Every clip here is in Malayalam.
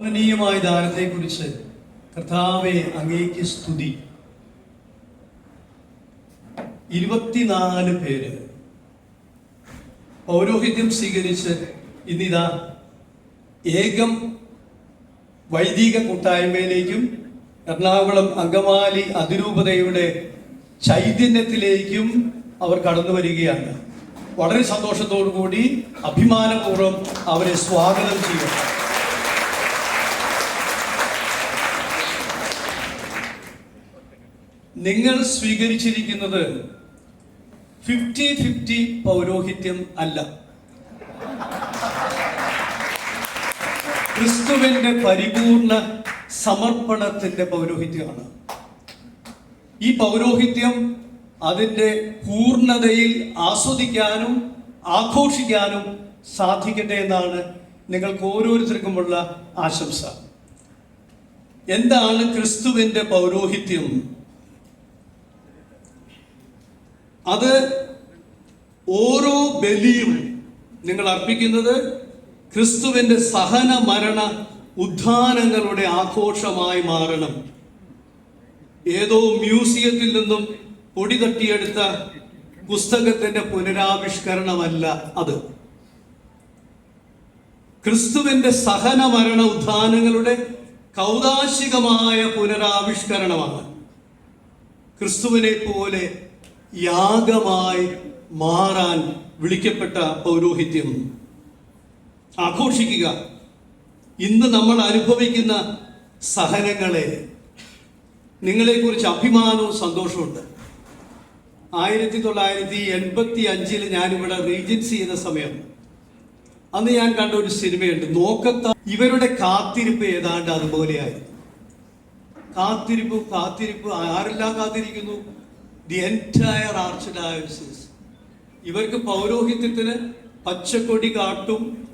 വർണനീയമായ ദാനത്തെക്കുറിച്ച് കർത്താവെ അങ്ങേക്ക് സ്തുതി. ഇരുപത്തിനാല് പേര്. പൗരോഹിത്യം സ്വീകരിച്ച് ഇന്നിതാ ഏകം വൈദിക കൂട്ടായ്മയിലേക്കും എറണാകുളം അങ്കമാലി അതിരൂപതയുടെ ചൈതന്യത്തിലേക്കും അവർ കടന്നു വരികയാണ്. വളരെ സന്തോഷത്തോടു കൂടി അഭിമാനപൂർവം അവരെ സ്വാഗതം ചെയ്യുന്നു. നിങ്ങൾ സ്വീകരിച്ചിരിക്കുന്നത് ഫിഫ്റ്റി ഫിഫ്റ്റി പൗരോഹിത്യം അല്ല. ക്രിസ്തുവിന്റെ പരിപൂർണ സമർപ്പണത്തിന്റെ പൗരോഹിത്യമാണ്. ഈ പൗരോഹിത്യം അതിന്റെ പൂർണതയിൽ ആസ്വദിക്കാനും ആഘോഷിക്കാനും സാധിക്കട്ടെ എന്നാണ് നിങ്ങൾക്ക് ഓരോരുത്തർക്കുമുള്ള ആശംസ. എന്താണ് ക്രിസ്തുവിന്റെ പൗരോഹിത്യം? അത് ഓരോ ബലിയും നിങ്ങൾ അർപ്പിക്കുന്നത് ക്രിസ്തുവിന്റെ സഹന മരണ ഉദ്ധാനങ്ങളുടെ ആഘോഷമായി മാറണം. ഏതോ മ്യൂസിയത്തിൽ നിന്നും പൊടി തട്ടിയെടുത്ത പുസ്തകത്തിന്റെ പുനരാവിഷ്കരണമല്ല അത്. ക്രിസ്തുവിന്റെ സഹന മരണ ഉദ്ധാനങ്ങളുടെ കൗതാശികമായ പുനരാവിഷ്കരണമാണ്. ക്രിസ്തുവിനെ പോലെ യാഗമായി മാറാൻ വിളിക്കപ്പെട്ട പൗരോഹിത്യം. ആഘോഷിക്കുക. ഇന്ന് നമ്മൾ അനുഭവിക്കുന്ന സഹനങ്ങളെ. നിങ്ങളെക്കുറിച്ച് അഭിമാനവും സന്തോഷമുണ്ട് ആയിരത്തി തൊള്ളായിരത്തി എൺപത്തി അഞ്ചിൽ ഞാനിവിടെ റീജൻസി ചെയ്യുന്ന സമയം. അന്ന് ഞാൻ കണ്ട ഒരു സിനിമയുണ്ട്. നോക്കത്ത ഇവരുടെ കാത്തിരിപ്പ് ഏതാണ്ട് അതുപോലെയായി കാത്തിരിപ്പ് കാത്തിരിപ്പ് ആരെല്ലാം കാത്തിരിക്കുന്നു? ദി എന്റയർ ആർച്ച് ഡയോസിസ് ഇവർക്ക് പൗരോഹിത്യത്തിന് പച്ചക്കൊടി കാട്ടും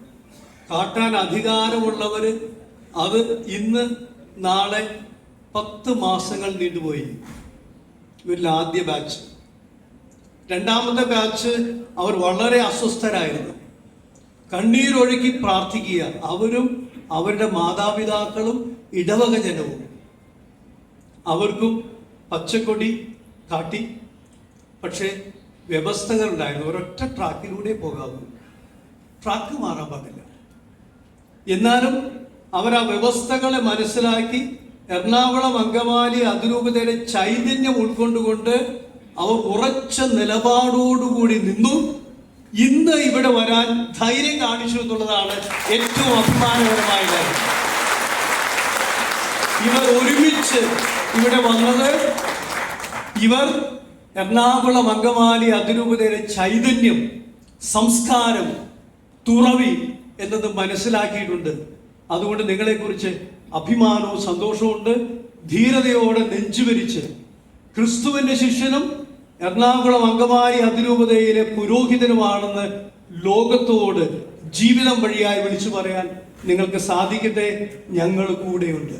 കാട്ടാൻ അധികാരമുള്ളവർ അത് ഇന്ന് നാളെ പത്ത് മാസങ്ങൾ നീണ്ടുപോയി. ഇവരിൽ ആദ്യ ബാച്ച് രണ്ടാമത്തെ ബാച്ച് അവർ വളരെ അസ്വസ്ഥരായിരുന്നു. കണ്ണീരൊഴുക്കി പ്രാർത്ഥിക്കുക. അവരും അവരുടെ മാതാപിതാക്കളും ഇടവക ജനവും. അവർക്കും പച്ചക്കൊടി കാട്ടി. പക്ഷേ വ്യവസ്ഥകളുണ്ടായിരുന്നു. ഒരൊറ്റ ട്രാക്കിലൂടെ പോകാവൂ ട്രാക്ക് മാറാൻ പാടില്ല. എന്നാലും അവർ ആ വ്യവസ്ഥകളെ മനസ്സിലാക്കി എറണാകുളം അങ്കമാലി അതിരൂപതയുടെ ചൈതന്യം ഉൾക്കൊണ്ടുകൊണ്ട് അവർ ഉറച്ച നിലപാടോടുകൂടി നിന്നു. ഇന്ന് ഇവിടെ വരാൻ ധൈര്യം കാണിച്ചു എന്നുള്ളതാണ് ഏറ്റവും അഭിമാനകരമായ കാര്യം. ഇവർ ഒരുമിച്ച് ഇവിടെ വന്നത് ഇവർ എറണാകുളം അങ്കമാലി അതിരൂപതയുടെ ചൈതന്യം സംസ്കാരം തുറവി എന്നത് മനസ്സിലാക്കിയിട്ടുണ്ട്. അതുകൊണ്ട് നിങ്ങളെക്കുറിച്ച് അഭിമാനവും സന്തോഷവും ഉണ്ട്. ധീരതയോടെ നെഞ്ചുവരിച്ച് ക്രിസ്തുവിന്റെ ശിഷ്യനും എറണാകുളം അങ്കമാലി അതിരൂപതയിലെ പുരോഹിതനുമാണെന്ന് ലോകത്തോട് ജീവിതം വഴിയായി വിളിച്ചു പറയാൻ നിങ്ങൾക്ക് സാധിക്കട്ടെ. ഞങ്ങൾ കൂടെയുണ്ട്.